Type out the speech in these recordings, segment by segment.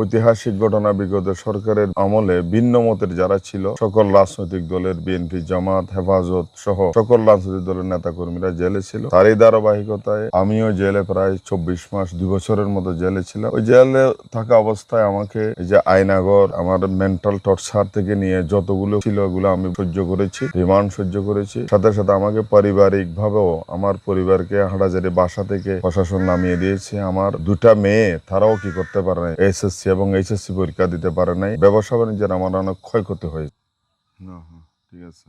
ঐতিহাসিক ঘটনা বিগত সরকারের আমলে ভিন্ন মতের যারা ছিল, সকল রাজনৈতিক দলের বিএনপি, জামাত, হেফাজত সহ সকল রাজনৈতিক দলের নেতাকর্মীরা জেলে ছিল। তারই ধারাবাহিকতায় আমিও জেলে প্রায় চব্বিশ মাস, দুই বছরের মতো জেলে ছিলাম। ওই জেলে থাকা অবস্থায় আমাকে এই যে আয়নাগর, আমার মেন্টাল টর্চার থেকে নিয়ে যতগুলো ছিল ওগুলো আমি সহ্য করেছি রিমান্ড সহ্য করেছি। সাথে সাথে আমাকে পারিবারিক ভাবেও আমার পরিবারকে হাটাজারি বাসা থেকে প্রশাসন নামিয়ে দিয়েছে। আমার দুটা মেয়ে, তারাও কি করতে পারে নাই? এসএসসি এবং এইচএসসি পরীক্ষা দিতে পারে নাই। ব্যবসা বাণিজ্যের আমার অনেক ক্ষয়ক্ষতি হয়েছে। হ্যাঁ, ঠিক আছে।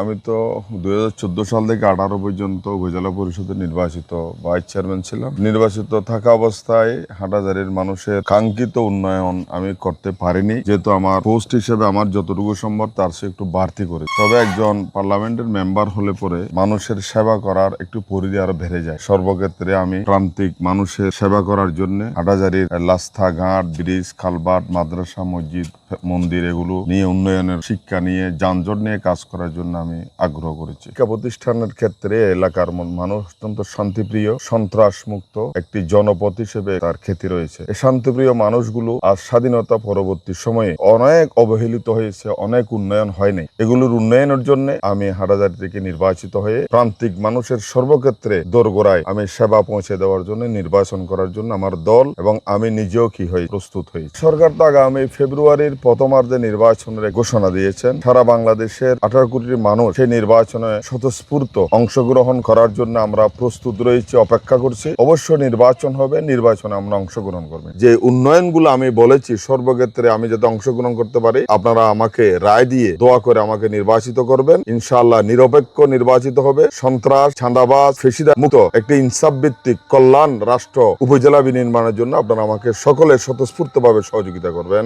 আমি তো দুই হাজার চোদ্দ সাল থেকে আঠারো পর্যন্ত উপজেলা পরিষদের নির্বাচিত ভাইস চেয়ারম্যান ছিলাম। নির্বাচিত থাকা অবস্থায় হাটাজারির মানুষের কাঙ্ক্ষিত উন্নয়ন আমি করতে পারিনি। যেহেতু আমার পোস্ট হিসেবে আমার যতটুকু সম্ভব তার সে একটু বাড়তি করে। তবে একজন পার্লামেন্টের মেম্বার হলে পরে মানুষের সেবা করার একটু পরিধি আরও বেড়ে যায়। সর্বক্ষেত্রে আমি প্রান্তিক মানুষের সেবা করার জন্য হাটাজারির লাস্তা ঘাট, ব্রিজ, খালবাট, মাদ্রাসা, মসজিদ, মন্দির এগুলো নিয়ে উন্নয়নের শিক্ষা নিয়ে যানজট নিয়ে কাজ করার জন্য আমি আগ্রহ করেছি। শিক্ষা প্রতিষ্ঠানের ক্ষেত্রে এলাকার মন- মানুষ অত্যন্ত শান্তিপ্রিয় সন্ত্রাস মুক্ত একটি জনপথ হিসেবে তার খ্যাতি রয়েছে। এই শান্তিপ্রিয় মানুষগুলো আজ স্বাধীনতা পরবর্তী সময়ে অনেক অবহেলিত হয়েছে, অনেক উন্নয়ন হয়নি। এগুলোর উন্নয়নের জন্য আমি হাটাজারি থেকে নির্বাচিত হয়ে প্রান্তিক মানুষের সর্বক্ষেত্রে দোরগোড়ায় আমি সেবা পৌঁছে দেওয়ার জন্য, নির্বাচন করার জন্য আমার দল এবং আমি নিজেও কি হয়ে প্রস্তুত হই সরকার তো আগামী ফেব্রুয়ারির প্রথমার্ধে নির্বাচনের ঘোষণা দিয়েছেন। সারা বাংলাদেশের আঠারো কোটি মানুষ সেই নির্বাচনে স্বতঃস্ফূর্ত অংশগ্রহণ করার জন্য আমরা প্রস্তুত রয়েছি, অপেক্ষা করছি। অবশ্য নির্বাচন হবে, নির্বাচনে আমরা অংশগ্রহণ করব। যে উন্নয়নগুলো আমি বলেছি, সর্বক্ষেত্রে আমি যাতে অংশগ্রহণ করতে পারি, আপনারা আমাকে রায় দিয়ে দোয়া করে আমাকে নির্বাচিত করবেন। ইনশাআল্লাহ নিরপেক্ষ নির্বাচিত হবে। সন্ত্রাস ছান্দাবাজ ফেসিদা মুক্ত একটি ইনসাফ ভিত্তিক কল্যাণ রাষ্ট্র উপজেলা বিনির্মাণের জন্য আপনারা আমাকে সকলে স্বতঃস্ফূর্তভাবে সহযোগিতা করবেন।